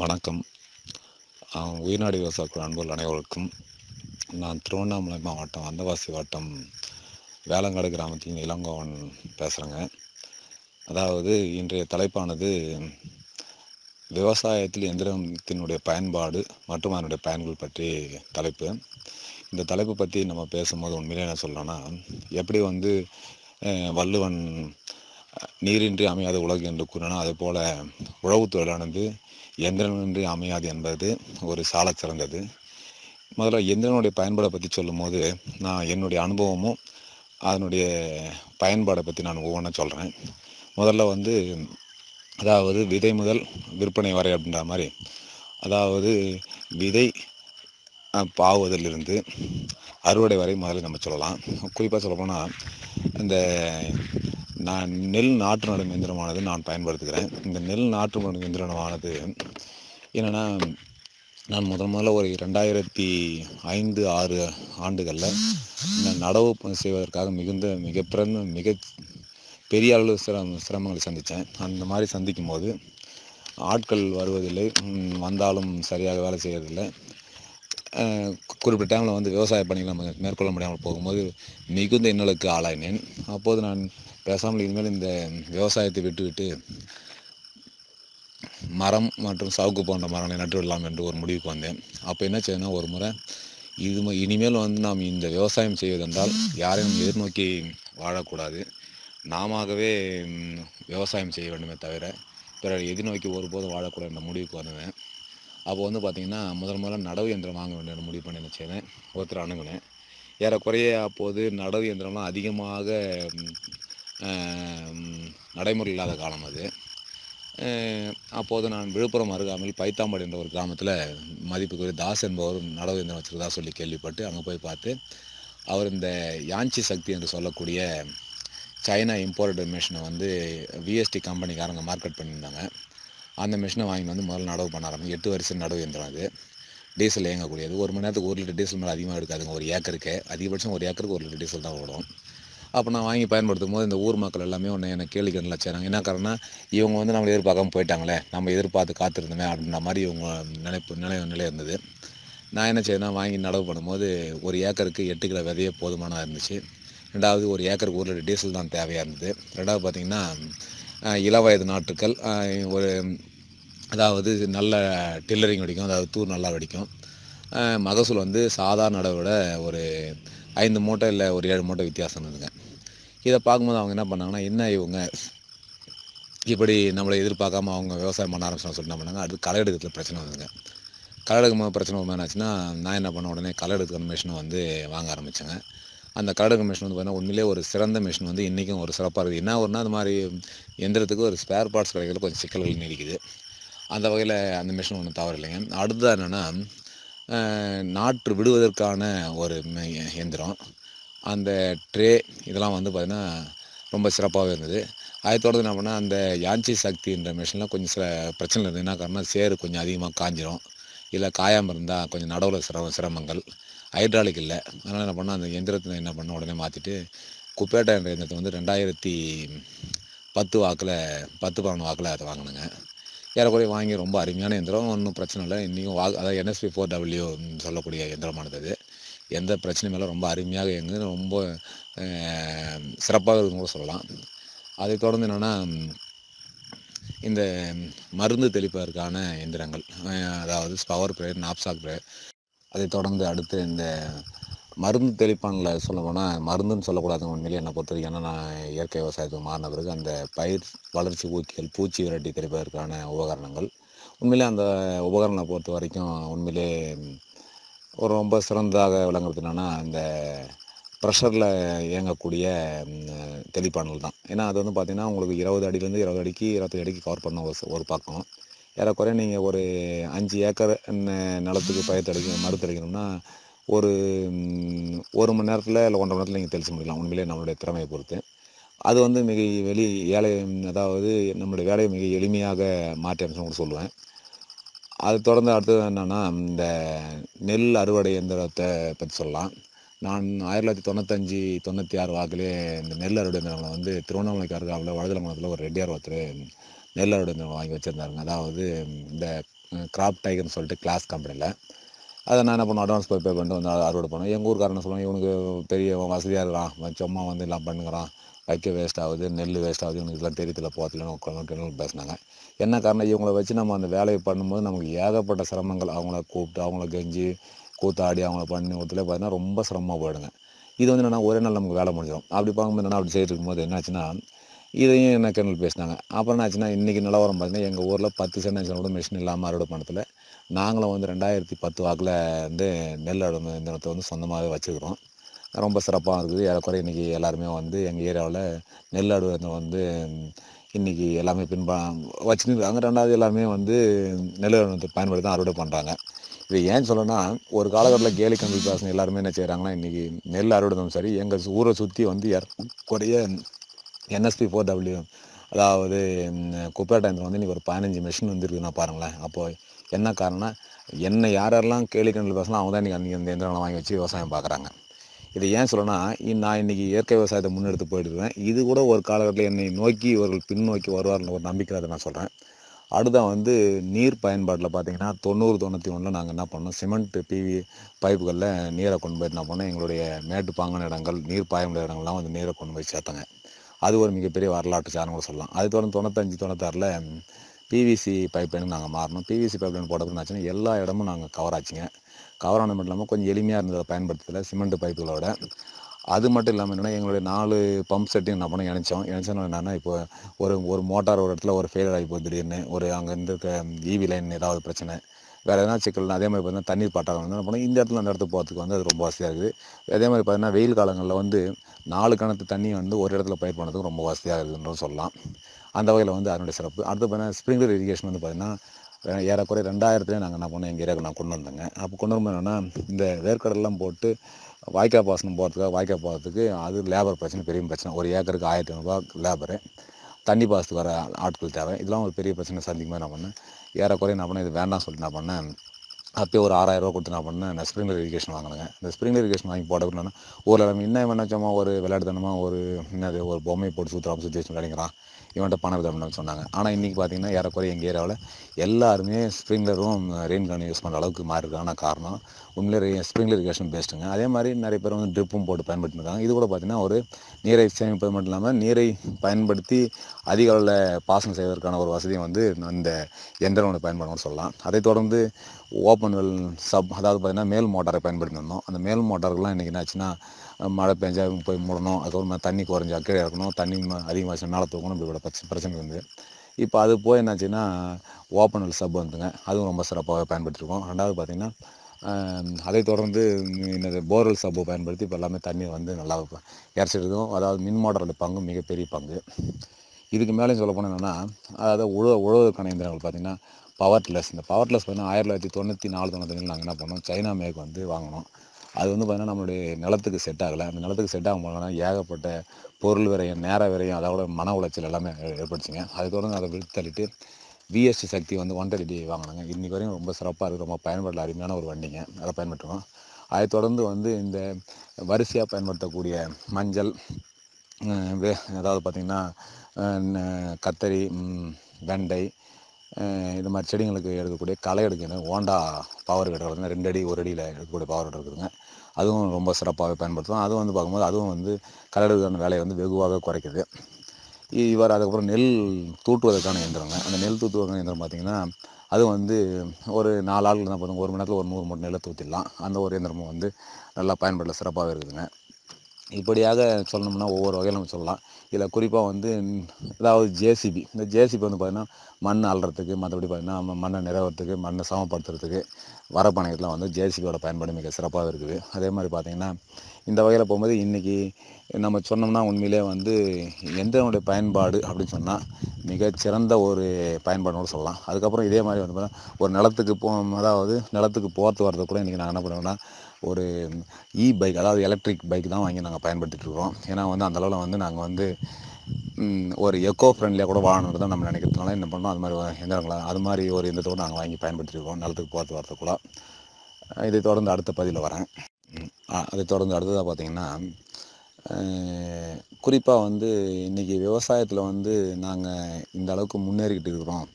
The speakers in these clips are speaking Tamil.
வணக்கம். உயிர்நாடி விவசாய அன்புகள் அனைவருக்கும் நான் திருவண்ணாமலை மாவட்டம் வந்தவாசி வட்டம் வேளங்காடு கிராமத்தின் இளங்கோவன் பேசுகிறேங்க அதாவது இன்றைய தலைப்பானது விவசாயத்தில் எந்திரத்தினுடைய பயன்பாடு மற்றும் அதனுடைய பயன்கள் பற்றி தலைப்பு. இந்த தலைப்பு பற்றி நம்ம பேசும்போது உண்மையிலே என்ன சொல்லலாம்னா எப்படி வந்து வள்ளுவன் நீரின்றி அமையாத உலகு என்று கூறினா அதே போல் உழவு தொழிலானது எந்திரமின்றி அமையாது என்பது ஒரு சாலச் சிறந்தது. முதல்ல எந்திரனுடைய பயன்பாடை பற்றி சொல்லும்போது நான் என்னுடைய அனுபவமும் அதனுடைய பயன்பாடை பற்றி நான் ஒவ்வொன்றா சொல்கிறேன் முதல்ல வந்து அதாவது விதை முதல் விற்பனை வரை அப்படின்ற மாதிரி. அதாவது விதை அஹ், பாவுவதிலிருந்து அறுவடை வரை முதல்ல நம்ம சொல்லலாம். குறிப்பாக சொல்லப்போனால் இந்த நான் நெல் நாற்று நடும் எந்திரமானது நான் பயன்படுத்துகிறேன். இந்த நெல் நாற்று நடும் எந்திரமானது என்னென்னா நான் முதல் முதல்ல ஒரு ரெண்டாயிரத்தி ஐந்து ஆறு ஆண்டுகளில் நான் நடவு செய்வதற்காக மிகுந்த மிக பிறந்த மிக பெரிய அளவு சிரம சிரமங்களை சந்தித்தேன். அந்த மாதிரி சந்திக்கும் போது ஆட்கள் வருவதில்லை வந்தாலும் சரியாக வேலை செய்யறதில்லை. குறிப்பிட்ட டைமில் வந்து விவசாய பணிகளை நம்ம மேற்கொள்ள முடியாமல் போகும்போது மிகுந்த இன்னலுக்கு ஆளாயினேன். அப்போது நான் பேசாமல் இனிமேல் இந்த விவசாயத்தை விட்டுவிட்டு மரம் மற்றும் சவுக்கு போன்ற மரங்களை நட்டு விடலாம் என்று ஒரு முடிவுக்கு வந்தேன். அப்போ என்ன செய்யணும் ஒரு முறை இது இனிமேல் வந்து நாம் இந்த விவசாயம் செய்வதென்றால் யாரையும் எதிர்நோக்கி வாழக்கூடாது. நாமவே விவசாயம் செய்ய வேண்டுமே தவிர பிறர் எதிர்நோக்கி ஒருபோதும் வாழக்கூடாது என்ற முடிவுக்கு வந்தேன். அப்போ வந்து பார்த்திங்கன்னா முதல் முதல்ல நடவு இயந்திரம் வாங்க வேண்டும் என்று முடிவு பண்ணி என்ன செய்தேன். ஒருத்தர் அணுகுனேன். ஏறக்குறைய அப்போது நடவு இயந்திரம்லாம் அதிகமாக நடைமுறை இல்லாத காலம் அது. அப்போது நான் விழுப்புரம் அருகாமையில் பைத்தாம்பாடி என்ற ஒரு கிராமத்தில் மதிப்புக்குரிய தாஸ் என்பவர் நடவு இயந்திரம் வச்சுருந்தா சொல்லி கேள்விப்பட்டு அங்கே போய் பார்த்து அவர் இந்த யான்சி சக்தி என்று சொல்லக்கூடிய சைனா இம்போர்ட்டட் மிஷினை வந்து விஎஸ்டி கம்பெனிக்காரங்க மார்க்கெட் பண்ணியிருந்தாங்க. அந்த மிஷினை வாங்கி வந்து முதல்ல நடவு பண்ண ஆரம்பிச்சு எட்டு வருஷம் நடவு இயந்திரம் அது. டீசல் இயங்கக்கூடியது. ஒரு மணி நேரத்துக்கு ஒரு லிட்டர் டீசல் மேலே அதிகமாக எடுக்காதுங்க. ஒரு ஏக்கருக்கு. அதிகபட்சம் ஒரு ஏக்கருக்கு ஒரு லிட்டர் டீசல் தான் ஓடும். அப்போ நான் வாங்கி பயன்படுத்தும் போது இந்த ஊர் மக்கள் எல்லாமே ஒன்று என்னை கேள்வி கண்ணில் வச்சாங்க என்ன காரணம்னா இவங்க வந்து நம்மளை எதிர்பார்க்காம போயிட்டாங்களே நம்ம எதிர்பார்த்து காத்திருந்தோமே அப்படின்ற மாதிரி இவங்க நினைப்பு நிலை நிலை இருந்தது. நான் என்ன செய்தேன்னா வாங்கி நடவு பண்ணும்போது ஒரு ஏக்கருக்கு எட்டு கிலோ விதையே போதுமானதாக இருந்துச்சு. ரெண்டாவது ஒரு ஏக்கருக்கு ஒரு லிட்டர் டீசல் தான் தேவையாக இருந்தது. ரெண்டாவது பார்த்திங்கன்னா இளவயது நாட்டுக்கள் ஒரு அதாவது நல்ல டில்லரிங் வெடிக்கும் அதாவது தூர் நல்லா வெடிக்கும். மகசூல் வந்து சாதாரண நடவை விட ஒரு ஐந்து மூட்டை இல்லை ஒரு ஏழு மூட்டை வித்தியாசம் இருந்ததுங்க. இதை பார்க்கும்போது அவங்க என்ன பண்ணாங்கன்னா என்ன இவங்க இப்படி நம்மளை எதிர்பார்க்காம அவங்க விவசாயம் பண்ண ஆரம்பிச்சோம் சொல்லிட்டு என்ன பண்ணாங்க? அடுத்து களை எடுக்கிறதுல பிரச்சனை வந்துங்க. களை எடுக்கும்போது பிரச்சனை என்னாச்சுன்னா நான் என்ன பண்ண உடனே களை எடுக்கிற மிஷினை வந்து வாங்க ஆரம்பித்தேங்க அந்த களை மிஷின் வந்து பார்த்தீங்கன்னா உண்மையிலே ஒரு சிறந்த மிஷின் வந்து இன்றைக்கும் ஒரு சிறப்பாக இருக்குது. என்ன ஒருனா அது மாதிரி எந்திரத்துக்கு ஒரு ஸ்பேர் பார்ட்ஸ் கிடைக்கிறது கொஞ்சம் சிக்கல்கள் நீடிக்குது. அந்த வகையில் அந்த மிஷின் ஒன்றும் தவறு இல்லைங்க. அடுத்தது என்னென்னா நாற்று விடுவதற்கான ஒரு எந்திரம். அந்த ட்ரே இதெல்லாம் வந்து பார்த்திங்கன்னா ரொம்ப சிறப்பாகவே இருந்தது. அதை தொடர்ந்து என்ன பண்ணால் அந்த யான்சி சக்தின்ற மிஷினில் கொஞ்சம் சில பிரச்சனை இருந்தது. என்ன காரணம் சேறு கொஞ்சம் அதிகமாக காஞ்சிரும். இல்லை காயாமல் இருந்தால் கொஞ்சம் நடவுல சிரம சிரமங்கள். ஹைட்ராலிக் இல்லை. அதனால் என்ன பண்ணால் அந்த எந்திரத்தை என்ன பண்ண உடனே மாற்றிட்டு குப்பேட்டா என்ற எந்திரத்தை வந்து ரெண்டாயிரத்தி பத்து வாக்கில் பத்து பதினொன்று வாக்கில் அதை வாங்கினேங்க. ஏறக்குறைய வாங்கி ரொம்ப அருமையான எந்திரம். ஒன்றும் பிரச்சனை இல்லை. இன்றைக்கும் வா அதாவது என்எஸ்பி ஃபோர் டபிள்யூ சொல்லக்கூடிய எந்திரமானது அது. எந்த பிரச்சனையும் மேலே ரொம்ப அருமையாக இயங்குது. ரொம்ப சிறப்பாக இருக்குன்னு கூட சொல்லலாம். அதை தொடர்ந்து என்னென்னா இந்த மருந்து தெளிப்பதற்கான எந்திரங்கள் அதாவது பவர் பிரேயர் நாப்சாக் பிரேயர் அதை தொடர்ந்து அடுத்து இந்த மருந்து தெளிப்பானில் சொல்ல போனால் மருந்துன்னு சொல்லக்கூடாது உண்மையிலே என்னை பொறுத்த வரைக்கும் ஏன்னா நான் இயற்கை விவசாயத்துக்கு மாறின பிறகு அந்த பயிர் வளர்ச்சி ஊக்கிகள் பூச்சி விரட்டி தெளிப்பதற்கான உபகரணங்கள் உண்மையிலே அந்த உபகரணத்தை பொறுத்த வரைக்கும் உண்மையிலே ஒரு ரொம்ப சிறந்ததாக விளங்குறது என்னென்னா அந்த ப்ரெஷரில் இயங்கக்கூடிய தெளிப்பானல் தான். ஏன்னா அது வந்து பார்த்திங்கன்னா உங்களுக்கு இருபது அடியிலேருந்து இருபது அடிக்கு இருபத்தஞ்சு அடிக்கு கவர் பண்ண ஒரு ஒரு பக்கம். ஏறக்குறைய நீங்கள் ஒரு அஞ்சு ஏக்கர் ந- நிலத்துக்கு பயிர் தெளிக்க மறு தெளிக்கணும்னா ஒரு ஒரு மணி நேரத்தில் இல்லை ஒன்றரை மணி நேரத்தில் நீங்கள் தெளிச்சு முடிக்கலாம். உண்மையிலே நம்மளுடைய திறமையை பொறுத்து. அது வந்து மிக வெளி வேலை அதாவது நம்மளுடைய வேலையை மிக எளிமையாக மாற்றி அமைச்சு கூட சொல்லுவேன். அது தொடர்ந்து அடுத்தது என்னென்னா இந்த நெல் அறுவடை எந்திரத்தை பற்றி சொல்லலாம். நான் ஆயிரத்தி தொள்ளாயிரத்தி தொண்ணூத்தஞ்சு தொண்ணூற்றி ஆறு வாக்கிலே இந்த நெல் அறுவடை இயந்திரங்களை வந்து திருவண்ணாமலைக்கு அருகாவில் வழுதலங்குளத்தில் ஒரு ரெட்டியார் ஒருத்தர் நெல் அறுவடை இயந்திரம் வாங்கி வச்சுருந்தாருங்க. அதாவது இந்த கிராப் டைகர்னு சொல்லிட்டு கிளாஸ் கம்பெனியில் அதை நான் என்ன பண்ணுவேன் அட்வான்ஸ் போய் பே பண்ணிட்டு வந்து அறுவடை பண்ணுவேன். எங்கள் காரணம் சொல்லுவாங்க இவனுக்கு பெரிய வசதியாக இருக்கான் சும்மா வந்து எல்லாம் பண்ணுங்கிறான் வைக்க வேஸ்ட் ஆகுது நெல் வேஸ்ட் ஆகுது இவனுக்கு இதெல்லாம் தெரியல போகலன்னு உட்காந்து பேசினாங்க. என்ன காரணம்? இவங்களை வச்சு நம்ம அந்த வேலையை பண்ணும்போது நமக்கு ஏகப்பட்ட சிரமங்கள். அவங்கள கூப்பிட்டு அவங்கள கெஞ்சி கூத்தாடி அவங்கள பண்ணி ஒருத்தல பார்த்தீங்கன்னா ரொம்ப சிரமமாக போயிடுங்க. இது வந்து என்னென்னா ஒரே நாள் நமக்கு வேலை முடிஞ்சிடும். அப்படி பார்க்கும்போது என்ன அப்படி செய்யிட்டு இருக்கும்போது என்னாச்சுன்னா இதையும் என்ன கிணல் பேசினாங்க. அப்புறம் என்னாச்சுன்னா இன்றைக்கி நிலவரம் பார்த்தீங்கன்னா எங்கள் ஊரில் பத்து சென்ட் கூட மிஷின் இல்லாமல் அறுவடை பண்ணத்தில் நாங்களும் வந்து ரெண்டாயிரத்தி பத்து வாக்கில் வந்து நெல் அறுவடை இயந்திரத்தை வந்து சொந்தமாகவே வச்சுக்கிறோம். ரொம்ப சிறப்பாக இருக்குது. ஏறக்குறை இன்றைக்கி எல்லாருமே வந்து எங்கள் ஏரியாவில் நெல் அறுவடை வந்து இன்றைக்கி எல்லாமே பின்பா வச்சுன்னு இருக்காங்க. ரெண்டாவது எல்லாமே வந்து நெல் அடுவத்தை பயன்படுத்தி தான் அறுவடை பண்ணுறாங்க இது ஏன் சொல்லணும்னா ஒரு காலகட்டத்தில் கேலி கம்பி பாசனம் எல்லாருமே என்ன செய்கிறாங்கன்னா இன்றைக்கி நெல் அறுவடைதும் சரி எங்கள் ஊரை சுற்றி வந்து குறைய என்எஸ்பி ஃபோர் டபிள்யூ அதாவது குப்பேட்டை இயந்திரம் வந்து இன்றைக்கி ஒரு பதினஞ்சு மிஷின் வந்துருக்குன்னா பாருங்களேன். அப்போது என்ன காரணம் என்னை யாரெல்லாம் கேள்வி கண்டில் பேசலாம் அவங்க தான் இன்றைக்கி அன்றைக்கி அந்த எந்திரங்களை வாங்கி வச்சு விவசாயம் பார்க்குறாங்க. இது ஏன் சொல்லணும்னா நான் இன்றைக்கி இயற்கை விவசாயத்தை முன்னெடுத்து போயிட்டு இது கூட ஒரு காலகட்டத்தில் என்னை நோக்கி இவர்கள் பின்னோக்கி வருவார்னு ஒரு நம்பிக்கை அதை நான் சொல்கிறேன் அடுத்த வந்து நீர் பயன்பாட்டில் பார்த்தீங்கன்னா தொண்ணூறு தொண்ணூற்றி ஒன்றில் நாங்கள் என்ன பண்ணோம்? சிமெண்ட் பிவி பைப்புகளில் நீரை கொண்டு போய் என்ன பண்ணோம்? எங்களுடைய மேட்டு பாங்கான இடங்கள் நீர் பாயமுள்ள இடங்கள்லாம் வந்து நீரை கொண்டு போய் சேர்த்தாங்க. அது ஒரு மிகப்பெரிய வரலாற்று சாரம் கூட சொல்லலாம். அது தொடர்ந்து தொண்ணூத்தஞ்சு தொண்ணூத்தாறில் பிவிசி பைப்லைனுக்கு நாங்கள் மாறணும். பிவிசி பைப்லைன் லைன் என்னாச்சுன்னா எல்லா இடமும் நாங்கள் கவர் ஆச்சுங்க. கவர் ஆன மட்டும் இல்லாமல் கொஞ்சம் எளிமையாக இருந்ததை பயன்படுத்தல சிமெண்ட் பைப்புகளோட அது மட்டும் இல்லாமல் என்னென்னா எங்களுடைய நாலு பம்ப் செட்டையும் என்ன பண்ணோம் இணைச்சோம். இணைச்சோம் என்னென்னா இப்போ ஒரு ஒரு மோட்டார் ஒரு இடத்துல ஒரு ஃபெயிலியர் ஆகி போய் திடீர்னு. ஒரு அங்கே இருக்க ஈவி லைன் ஏதாவது பிரச்சனை. வேறு எதனா சிக்கல் அதே மாதிரி பார்த்தீங்கன்னா தண்ணீர் பட்டாளம் வந்து என்ன இந்த இடத்துல அந்த இடத்துக்கு போகிறதுக்கு வந்து அது ரொம்ப வசதியாக இருக்குது. அதே மாதிரி பார்த்தீங்கன்னா வெயில் காலங்களில் வந்து நாலு கணத்து தண்ணி வந்து ஒரு இடத்துல பயிர் பண்ணுறதுக்கு ரொம்ப வசதியாக இருக்குதுன்னு சொல்லலாம். அந்த வகையில் வந்து அதனுடைய சிறப்பு. அடுத்து பார்த்தீங்கன்னா ஸ்ப்ரிங்லர் இரிகேஷன் வந்து பார்த்தீங்கன்னா ஏறக்குறைய ரெண்டாயிரத்துலேயே நாங்கள் என்ன பண்ணோம் எங்கள் ஏரியாவுக்கு நான் கொண்டு வந்தேங்க. அப்போ கொண்டு வரும்போது என்னென்னா இந்த வேர்க்கடலாம் போட்டு வாய்க்கால் பாசனம் போகிறதுக்காக வாய்க்கால் போகிறதுக்கு அது லேபர் பிரச்சனை பெரிய பிரச்சனை. ஒரு ஏக்கருக்கு ஆயிரத்தி ஐநூறுரூவா லேபரு தண்ணி பாசத்துக்கு வர ஆட்கள் தேவை. இதெல்லாம் ஒரு பெரிய பிரச்சனை சந்திக்கும் போது என்ன பண்ணேன். ஏறக்குறைய என்ன பண்ணேன் இது வேண்டாம் சொல்லிட்டு நான் பண்ணேன். அப்பயே ஒரு ஆறாயிரரூவா கொடுத்து நான் பண்ணேன் நான் ஸ்ப்ரிங்லர் இரிகேஷன் வாங்கினேங்க. இந்த ஸ்ப்ரிங்லர் இரிகேஷன் வாங்கி போட்டப்போ ஊரில் இன்னும் என்ன சும்மா ஒரு விளையாட்டுத்தனமாக ஒரு என்னது ஒரு பொம்மையை போட்டு சுற்றுறாமல் சுற்றி வச்சு விளையாடுங்கிறான் இவன்கிட்ட பணம் விதம்னு சொன்னாங்க. ஆனால் இன்றைக்கி பார்த்தீங்கன்னா ஏறக்குறைய எங்கள் ஏரியாவில் எல்லாருமே ஸ்ப்ரிங்லரும் ரெயின் கன் யூஸ் பண்ணுற அளவுக்கு மாறி இருக்கான காரணம் உண்மையிலே ஸ்ப்ரிங்லர் இரிகேஷன் பெஸ்ட்டுங்க அதே மாதிரி நிறைய பேர் வந்து ட்ரிப்பும் போட்டு பயன்படுத்திருக்காங்க. இது கூட பார்த்தீங்கன்னா ஒரு நீரை சேமிப்பது மட்டும் இல்லாமல் நீரை பயன்படுத்தி அதிக அளவில் பாசனம் செய்வதற்கான ஒரு வசதியை வந்து இந்த எந்திரம் ஒன்று பயன்படும்னு சொல்லலாம். அதை தொடர்ந்து ஓப்பன் வெல் சப் அதாவது பார்த்தீங்கன்னா மேல் மோட்டாரை பயன்படுத்தியிருந்தோம் அந்த மேல் மோட்டாருக்குலாம் இன்றைக்கி என்னாச்சுன்னா மழை பெஞ்சா போய் மூடணும். அதுக்கப்புறமா தண்ணி குறைஞ்சா கீழே இறக்கணும் தண்ணி அதிகமாக மேலே தூக்கணும். இப்படி பிரச்சனை பிரச்சனை வந்து இப்போ அது போய் என்னாச்சுன்னா ஓப்பனல் சப் வந்துங்க. அதுவும் ரொம்ப சிறப்பாக பயன்படுத்திருக்கோம். ரெண்டாவது பார்த்திங்கன்னா அதை தொடர்ந்து என்னது போர்வெல் சப்பை பயன்படுத்தி இப்போ எல்லாமே தண்ணி வந்து நல்லா இறச்சிருக்கும். அதாவது மின் மோட்டரோட பங்கு மிகப்பெரிய பங்கு. இதுக்கு மேலே சொல்ல போனால் என்னென்னா அதாவது உழவு உழவுக்கான இயந்திரங்கள் பார்த்திங்கன்னா பவர்லெஸ் இந்த பவர்லெஸ் பார்த்தீங்கன்னா ஆயிரத்தி தொள்ளாயிரத்தி தொண்ணூற்றி நாலு தொண்ணூத்தஞ்சில் நாங்கள் என்ன பண்ணோம்? சைனா மேக் வந்து வாங்கினோம். அது வந்து பார்த்திங்கன்னா நம்மளுடைய நிலத்துக்கு செட் ஆகலை. அந்த நிலத்துக்கு செட் ஆகும் போனால் ஏகப்பட்ட பொருள் விரையும் நேர விரையும் அதோட மன உளைச்சல் எல்லாமே ஏ- ஏற்பட்டுச்சுங்க தொடர்ந்து அதை விட்டு தள்ளிட்டு விஎஸ்டி சக்தி வந்து ஒன் தேர்ட்டி வாங்கினாங்க. இன்றைக்கி வரையும் ரொம்ப சிறப்பாக இருக்குது ரொம்ப பயன்படல அருமையான ஒரு வண்டிங்க. அதை பயன்படுத்துவோம். அதை தொடர்ந்து வந்து இந்த வரிசையாக பயன்படுத்தக்கூடிய மஞ்சள் வே அதாவது பார்த்திங்கன்னா கத்தரி வெண்டை இது மாதிரி செடிங்களுக்கு எடுக்கக்கூடிய களை எடுக்கணும். ஹோண்டா பவர் கட்டர் ரெண்டு அடி ஒரு அடியில் எடுக்கக்கூடிய பவர் கட்டர் இருக்குதுங்க. அதுவும் ரொம்ப சிறப்பாகவே பயன்படுத்துவோம் அதுவும் வந்து பார்க்கும்போது அதுவும் வந்து கலடுவதற்கான வேலையை வந்து வெகுவாக குறைக்குது. இ- அதுக்கப்புறம் நெல் தூட்டுவதற்கான இயந்திரங்க. அந்த நெல் தூட்டுவதற்கான இயந்திரம் பார்த்திங்கன்னா அது வந்து ஒரு நாலு ஆளுக்கு தான் பார்த்துங்க ஒரு மணி நேரத்தில் ஒரு நூறு மூட்டை நெல்லை தூத்திடலாம். அந்த ஒரு இயந்திரமும் வந்து நல்லா பயன்படல சிறப்பாகவே இருக்குதுங்க. இப்படியாக சொல்லணும்னா ஒவ்வொரு வகையில் நம்ம சொல்லலாம். இதில் குறிப்பாக வந்து அதாவது ஜேசிபி இந்த ஜேசிபி வந்து பார்த்திங்கன்னா மண் அள்ளுறதுக்கு மற்றபடி பார்த்திங்கன்னா மண்ணை நிறவுறதுக்கு மண்ணை சமப்படுத்துறதுக்கு வரப்பணையத்தில் வந்து ஜேசிபியோட பயன்பாடு மிக சிறப்பாக இருக்குது. அதே மாதிரி பார்த்திங்கன்னா இந்த வகையில் போகும்போது இன்றைக்கி நம்ம சொன்னோம்னா உண்மையிலே வந்து எந்திரனுடைய பயன்பாடு அப்படின்னு சொன்னால் மிகச்சிறந்த ஒரு பயன்பாடுன்னு சொல்லலாம். அதுக்கப்புறம் இதே மாதிரி வந்து பார்த்தீங்கன்னா ஒரு நிலத்துக்கு போ அதாவது நிலத்துக்கு போகிறது வரது கூட இன்றைக்கி நாங்கள் என்ன பண்ணுவோம்னா ஒரு இ பைக் அதாவது எலக்ட்ரிக் பைக் தான் வாங்கி நாங்கள் பயன்படுத்திகிட்ருக்கோம் ஏன்னா வந்து அந்தளவில் வந்து நாங்கள் வந்து ஒரு எக்கோ ஃப்ரெண்ட்லியாக கூட வாழணுன்றது தான் நம்ம நினைக்கிறதுனால என்ன பண்ணோம் அது மாதிரி ஒரு அது மாதிரி ஒரு எந்திரத்தோடு நாங்கள் வாங்கி பயன்படுத்திட்டு இருக்கோம் நிலத்துக்கு போகிறது வரது கூட இதை தொடர்ந்து அடுத்த பதிவில் வரேன். அதை தொடர்ந்து அடுத்ததாக பார்த்தீங்கன்னா குறிப்பாக வந்து இன்றைக்கி விவசாயத்தில் வந்து நாங்கள் இந்த அளவுக்கு முன்னேறிக்கிட்டு இருக்கிறோம்.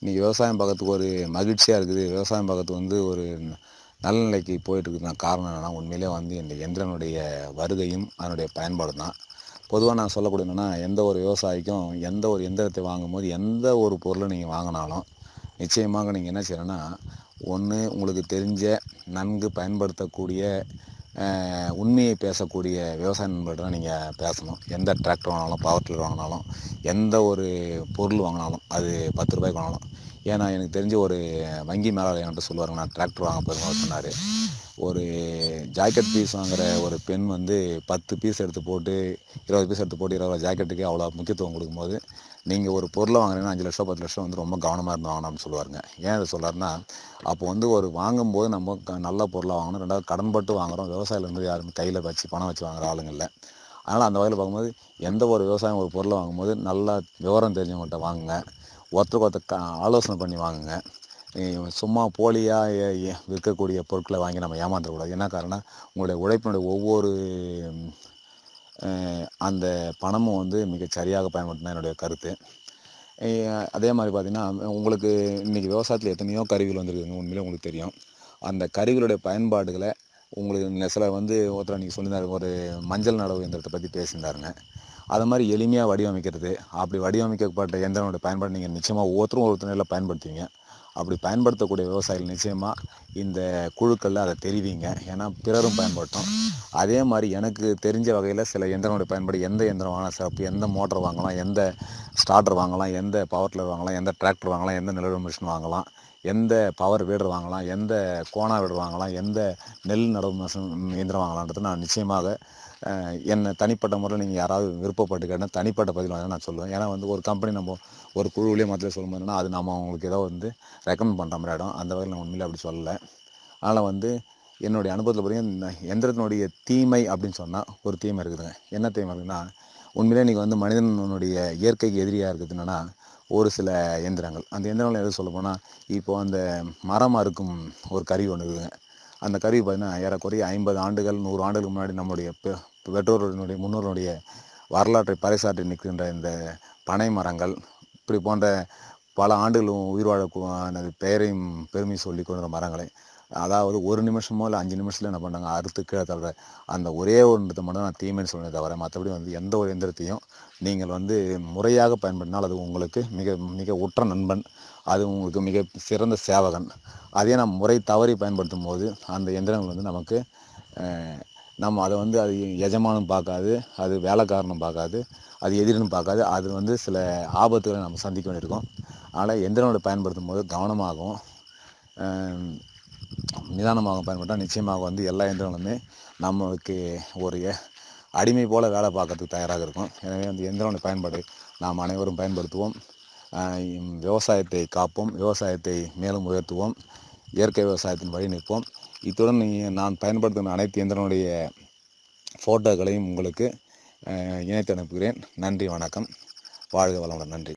இன்றைக்கி விவசாயம் பார்க்கறதுக்கு ஒரு மகிழ்ச்சியாக இருக்குது. விவசாயம் பார்க்கறதுக்கு வந்து ஒரு நல்ல நிலைக்கு போயிட்டு காரணம் என்னென்னா உண்மையிலே வந்து இந்த எந்திரனுடைய வருகையும் அதனுடைய பயன்பாடும் தான். பொதுவாக நான் சொல்லக்கூடிய என்னென்னா எந்த ஒரு விவசாயிக்கும் எந்த ஒரு எந்திரத்தை வாங்கும்போது எந்த ஒரு பொருளை நீங்கள் வாங்கினாலும் நிச்சயமாக நீங்கள் என்ன செய்யணும்னா ஒன்று உங்களுக்கு தெரிஞ்ச நன்கு பயன்படுத்தக்கூடிய உண்மையை பேசக்கூடிய விவசாய நண்பர்கிட்ட நீங்கள் பேசணும். எந்த டிராக்டர் வாங்கினாலும் பவர் டில்லர் வாங்கினாலும் எந்த ஒரு பொருள் வாங்கினாலும் அது பத்து ரூபாய்க்கு வாங்கினாலும். ஏன்னா எனக்கு தெரிஞ்ச ஒரு வங்கி மேலாளர் என்கிட்ட சொல்லுவாருங்க நான் டிராக்டர் வாங்க போயிருந்தோம் சொன்னார். ஒரு ஜாக்கெட் பீஸ் வாங்குற ஒரு பெண் வந்து பத்து பீஸ் எடுத்து போட்டு இருபது பீஸ் எடுத்து போட்டு இருபது ஜாக்கெட்டுக்கு அவ்வளோ முக்கியத்துவம் கொடுக்கும்போது நீங்கள் ஒரு பொருளை வாங்குறீங்கன்னா அஞ்சு லட்சம் பத்து லட்சம் வந்து ரொம்ப கவனமாக இருந்து வாங்கணும்னு சொல்லுவாருங்க. ஏன் அதை சொல்கிறாருன்னா அப்போ வந்து ஒரு வாங்கும்போது நம்ம க- நல்ல பொருளாக வாங்கணும் ரெண்டாவது கடன்பட்டு வாங்குறோம். விவசாயில வந்து யாரும் கையில் வச்சு பணம் வச்சு வாங்குற ஆளுங்க இல்லை. அதனால் அந்த வகையில் பார்க்கும்போது எந்த ஒரு விவசாயம் ஒரு பொருளை வாங்கும்போது நல்லா விவரம் தெரிஞ்சவங்கள்ட்ட வாங்குங்க. ஒருத்தருக்கு ஒருத்தர் க ஆலோசனை பண்ணி வாங்குங்க. சும்மா போலியாக விற்கக்கூடிய பொருட்களை வாங்கி நம்ம ஏமாந்துடக்கூடாது என்ன காரணம் உங்களுடைய உழைப்பினுடைய ஒவ்வொரு அந்த பணமும் வந்து மிக சரியாக பயன்படுத்தினா என்னுடைய கருத்து. அதே மாதிரி பார்த்திங்கன்னா உங்களுக்கு இன்றைக்கி விவசாயத்தில் எத்தனையோ கருவிகள் வந்துருக்குங்க உண்மையிலே உங்களுக்கு தெரியும். அந்த கருவிகளுடைய பயன்பாடுகளை உங்களுக்கு நெ- சில வந்து ஒருத்தர் நீங்கள் சொல்லியிருந்தாரு ஒரு மஞ்சள் நடவு எந்திரத்தை பற்றி பேசியிருந்தாருங்க. அது மாதிரி எளிமையாக வடிவமைக்கிறது அப்படி வடிவமைக்கப்பட்ட எந்திரனோட பயன்பாடு நீங்கள் நிச்சயமாக ஒவ்வொருத்தரும் ஒருத்தர் நிலையில் பயன்படுத்துவீங்க. அப்படி பயன்படுத்தக்கூடிய விவசாயிகள் நிச்சயமாக இந்த குழுக்களில் அதை தெரிவிங்க. ஏன்னா பிறரும் பயன்படுத்தும். அதே மாதிரி எனக்கு தெரிஞ்ச வகையில் சில எந்திரனுடைய பயன்பாடு எந்த எந்திரம் வாங்கலாம் சிறப்பு எந்த மோட்டர் வாங்கலாம் எந்த ஸ்டார்டர் வாங்கலாம் எந்த பவர் டில்லர் வாங்கலாம் எந்த டிராக்டர் வாங்கலாம் எந்த நிலவு மிஷின் வாங்கலாம் எந்த பவர் வீடர் வாங்கலாம் எந்த கோணா வீடர் வாங்கலாம் எந்த நெல் நடவு மிஷின் இயந்திரம் வாங்கலான்றது நான் நிச்சயமாக என்னை தனிப்பட்ட முறையில் நீங்கள் யாராவது விருப்பப்பட்டு கேட்டால் தனிப்பட்ட பதில் வாங்க நான் சொல்லுவேன். ஏன்னா வந்து ஒரு கம்பெனி நம்ம ஒரு குழுவிலே மத்தியில் சொல்லும்போதுன்னா அது நம்ம அவங்களுக்கு ஏதோ வந்து ரெக்கமெண்ட் பண்ணுற மாதிரி ஆகிடும் அந்த வகையில் நான் உண்மையிலே அப்படி சொல்லலை. அதனால் வந்து என்னுடைய அனுபவத்தில் பார்த்தீங்கன்னா எந்திரத்தினுடைய தீமை அப்படின்னு சொன்னால் ஒரு தீமை இருக்குதுங்க. என்ன தீமை இருக்குதுன்னா உண்மையிலே இன்றைக்கி வந்து மனிதனுடைய இயற்கைக்கு எதிரியாக இருக்குது என்னென்னா ஒரு சில எந்திரங்கள் அந்த எந்திரங்கள் எது சொல்ல போனால் இப்போது அந்த மரமாக இருக்கும் ஒரு கருவி ஒன்று இருக்குதுங்க அந்த கருவி பார்த்தீங்கன்னா ஏறக்குறைய ஐம்பது ஆண்டுகள் நூறு ஆண்டுகளுக்கு முன்னாடி நம்முடைய பெ- பெற்றோர்களுடைய முன்னோர்களுடைய வரலாற்றை பறைசாற்றி நிற்கின்ற இந்த பனை மரங்கள் இப்படி போன்ற பல ஆண்டுகளும் உயிர் வாழ பெயரையும் பெருமை சொல்லி கொண்ட மரங்களை அதாவது ஒரு நிமிஷமோ இல்லை அஞ்சு நிமிஷத்தில் என்ன பண்ணாங்க அறுத்து கீழே தவிர அந்த ஒரே ஒன்றத்தை மட்டும் நான் தீமைன்னு சொன்னதை தவிர மற்றபடி வந்து எந்த ஒரு எந்திரத்தையும் நீங்கள் வந்து முறையாக பயன்படுத்தினால் அது உங்களுக்கு மிக மிக உற்ற நண்பன் அது உங்களுக்கு மிக சிறந்த சேவகன். அதே நாம் முறை தவறி பயன்படுத்தும் போது அந்த எந்திரங்கள் வந்து நமக்கு நம்ம அதை வந்து அது எஜமானும் பார்க்காது அது வேலைக்காரனும் பார்க்காது அது எதிரின்னு பார்க்காது. அது வந்து சில ஆபத்துகளை நம்ம சந்திக்க வேண்டியிருக்கும். அதனால் எந்திரங்களை பயன்படுத்தும் போது கவனமாகவும் நிதானமாக பயன்பட்டால் நிச்சயமாக வந்து எல்லா இயந்திரங்களுமே நமக்கு ஒரு அடிமை போல் வேலை பார்க்கறதுக்கு தயாராக இருக்கும். எனவே அந்த இயந்திரம் பயன்பாடு நாம் அனைவரும் பயன்படுத்துவோம். விவசாயத்தை காப்போம். விவசாயத்தை மேலும் உயர்த்துவோம். இயற்கை விவசாயத்தின் வழி நிற்போம். இத்துடன் நீங்கள் நான் பயன்படுத்தும் அனைத்து இயந்திரங்களுடைய ஃபோட்டோக்களையும் உங்களுக்கு இணைத்து அனுப்புகிறேன். நன்றி வணக்கம். வாழ்க வளமுடன். நன்றி.